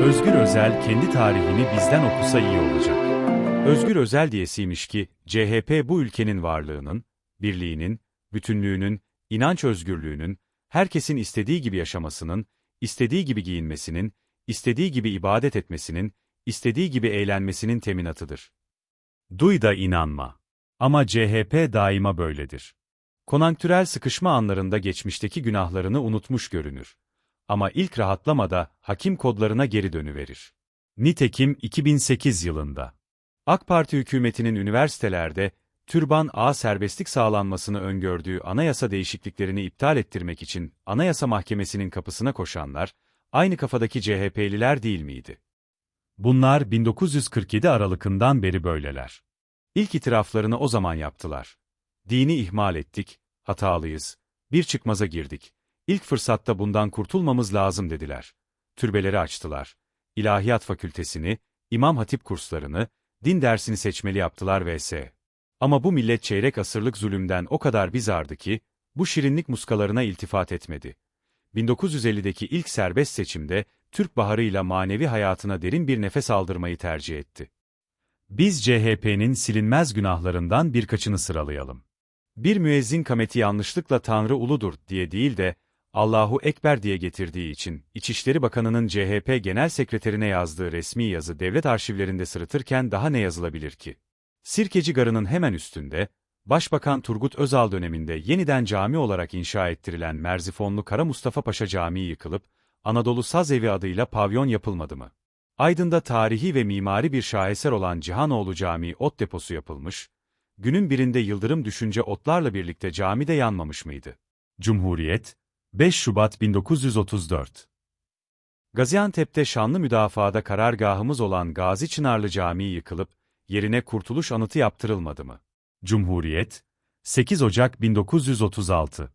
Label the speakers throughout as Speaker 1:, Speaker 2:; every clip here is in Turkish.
Speaker 1: Özgür Özel kendi tarihini bizden okusa iyi olacak. Özgür Özel diyesiymiş ki, CHP bu ülkenin varlığının, birliğinin, bütünlüğünün, inanç özgürlüğünün, herkesin istediği gibi yaşamasının, istediği gibi giyinmesinin, istediği gibi ibadet etmesinin, istediği gibi eğlenmesinin teminatıdır. Duy da inanma. Ama CHP daima böyledir. Konanktürel sıkışma anlarında geçmişteki günahlarını unutmuş görünür. Ama ilk rahatlamada hakim kodlarına geri dönüverir. Nitekim 2008 yılında AK Parti hükümetinin üniversitelerde türban ağ serbestlik sağlanmasını öngördüğü anayasa değişikliklerini iptal ettirmek için Anayasa Mahkemesi'nin kapısına koşanlar, aynı kafadaki CHP'liler değil miydi? Bunlar 1947 Aralık'ından beri böyleler. İlk itiraflarını o zaman yaptılar. Dini ihmal ettik, hatalıyız, bir çıkmaza girdik. İlk fırsatta bundan kurtulmamız lazım dediler. Türbeleri açtılar. İlahiyat fakültesini, İmam Hatip kurslarını, din dersini seçmeli yaptılar vs. Ama bu millet çeyrek asırlık zulümden o kadar bizardı ki, bu şirinlik muskalarına iltifat etmedi. 1950'deki ilk serbest seçimde, Türk baharıyla manevi hayatına derin bir nefes aldırmayı tercih etti. Biz CHP'nin silinmez günahlarından birkaçını sıralayalım. Bir müezzin kameti yanlışlıkla Tanrı uludur diye değil de, Allahu Ekber diye getirdiği için, İçişleri Bakanı'nın CHP Genel Sekreterine yazdığı resmi yazı devlet arşivlerinde sırıtırken daha ne yazılabilir ki? Sirkeci Garı'nın hemen üstünde, Başbakan Turgut Özal döneminde yeniden cami olarak inşa ettirilen Merzifonlu Kara Mustafa Paşa Camii yıkılıp, Anadolu Saz Evi adıyla pavyon yapılmadı mı? Aydın'da tarihi ve mimari bir şaheser olan Cihanoğlu Camii ot deposu yapılmış, günün birinde yıldırım düşünce otlarla birlikte camide yanmamış mıydı? Cumhuriyet, 5 Şubat 1934 Gaziantep'te şanlı müdafaada karargahımız olan Gazi Çınarlı Camii yıkılıp, yerine Kurtuluş Anıtı yaptırılmadı mı? Cumhuriyet, 8 Ocak 1936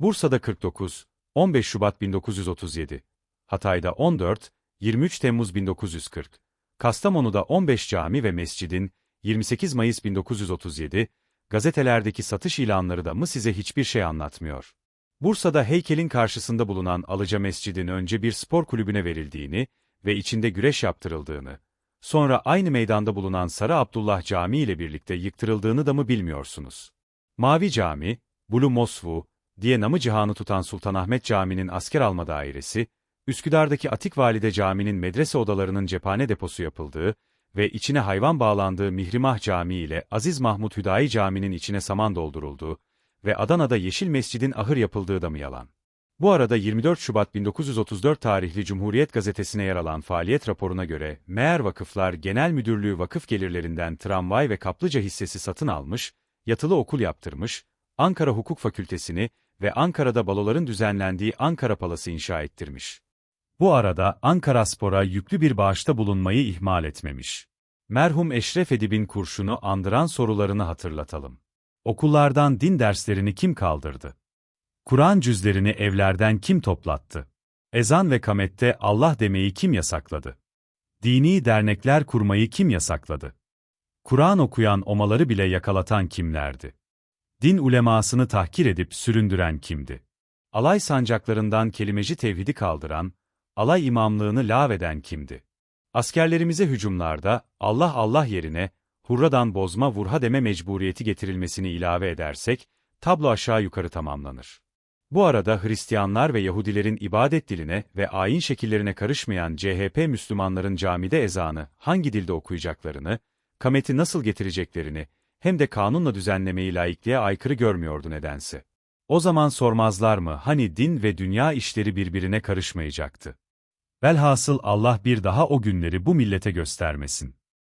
Speaker 1: Bursa'da 49, 15 Şubat 1937, Hatay'da 14, 23 Temmuz 1940, Kastamonu'da 15 cami ve mescidin, 28 Mayıs 1937, gazetelerdeki satış ilanları da mı size hiçbir şey anlatmıyor? Bursa'da heykelin karşısında bulunan Alıca Mescidin önce bir spor kulübüne verildiğini ve içinde güreş yaptırıldığını, sonra aynı meydanda bulunan Sarı Abdullah Camii ile birlikte yıktırıldığını da mı bilmiyorsunuz? Mavi Cami, Bulu Mosvu diye namı cihanı tutan Sultanahmet Camii'nin asker alma dairesi, Üsküdar'daki Atik Valide Camii'nin medrese odalarının cephane deposu yapıldığı ve içine hayvan bağlandığı Mihrimah Camii ile Aziz Mahmut Hüdayi Camii'nin içine saman doldurulduğu ve Adana'da Yeşil Mescid'in ahır yapıldığı da mı yalan? Bu arada 24 Şubat 1934 tarihli Cumhuriyet Gazetesi'ne yer alan faaliyet raporuna göre, Meğer Vakıflar Genel Müdürlüğü vakıf gelirlerinden tramvay ve kaplıca hissesi satın almış, yatılı okul yaptırmış, Ankara Hukuk Fakültesini ve Ankara'da baloların düzenlendiği Ankara Palası inşa ettirmiş. Bu arada Ankara Spor'a yüklü bir bağışta bulunmayı ihmal etmemiş. Merhum Eşref Edip'in kurşunu andıran sorularını hatırlatalım. Okullardan din derslerini kim kaldırdı? Kur'an cüzlerini evlerden kim toplattı? Ezan ve kamette Allah demeyi kim yasakladı? Dini dernekler kurmayı kim yasakladı? Kur'an okuyan omaları bile yakalatan kimlerdi? Din ulemasını tahkir edip süründüren kimdi? Alay sancaklarından kelimeci tevhidi kaldıran, alay imamlığını lağveden kimdi? Askerlerimize hücumlarda Allah Allah yerine hurradan bozma vurha deme mecburiyeti getirilmesini ilave edersek, tablo aşağı yukarı tamamlanır. Bu arada Hristiyanlar ve Yahudilerin ibadet diline ve ayin şekillerine karışmayan CHP Müslümanların camide ezanı hangi dilde okuyacaklarını, kameti nasıl getireceklerini, hem de kanunla düzenlemeyi laikliğe aykırı görmüyordu nedense. O zaman sormazlar mı hani din ve dünya işleri birbirine karışmayacaktı. Velhasıl Allah bir daha o günleri bu millete göstermesin.